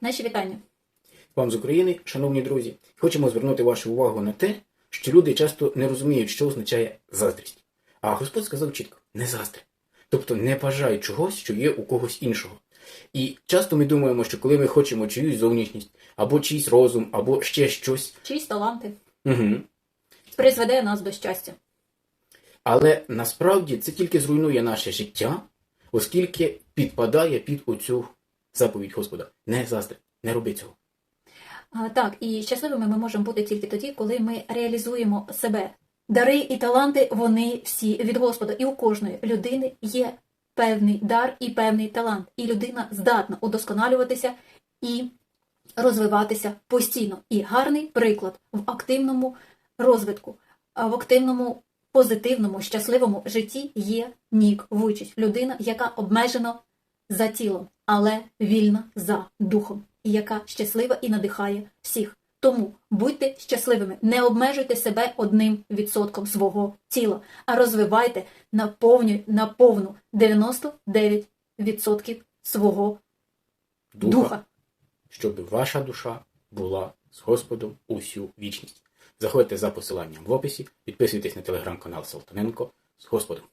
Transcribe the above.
Наші вітання. Вам з України, шановні друзі, хочемо звернути вашу увагу на те, що люди часто не розуміють, що означає заздрість. А Господь сказав чітко: не заздри. Тобто не бажай чогось, що є у когось іншого. І часто ми думаємо, що коли ми хочемо чиюсь зовнішність, або чийсь розум, або ще щось, Чиїсь таланти угу. призведе нас до щастя. але насправді це тільки зруйнує наше життя, оскільки підпадає під оцю заповідь Господа. Не заздри, не роби цього. Так, і щасливими ми можемо бути тільки тоді, коли ми реалізуємо себе. Дари і таланти вони всі від Господа. І у кожної людини є певний дар і певний талант. І людина здатна удосконалюватися і розвиватися постійно. І гарний приклад в активному розвитку, в активному, позитивному, щасливому житті є Нік Вуйчич. Людина, яка обмежена за тілом, але вільна за духом, і яка щаслива і надихає всіх. Тому будьте щасливими, не обмежуйте себе одним відсотком свого тіла, а розвивайте на повну 99% свого Духа, духа. щоб ваша душа була з Господом усю вічність. Заходьте за посиланням в описі, підписуйтесь на телеграм-канал Салтаненко з Господом.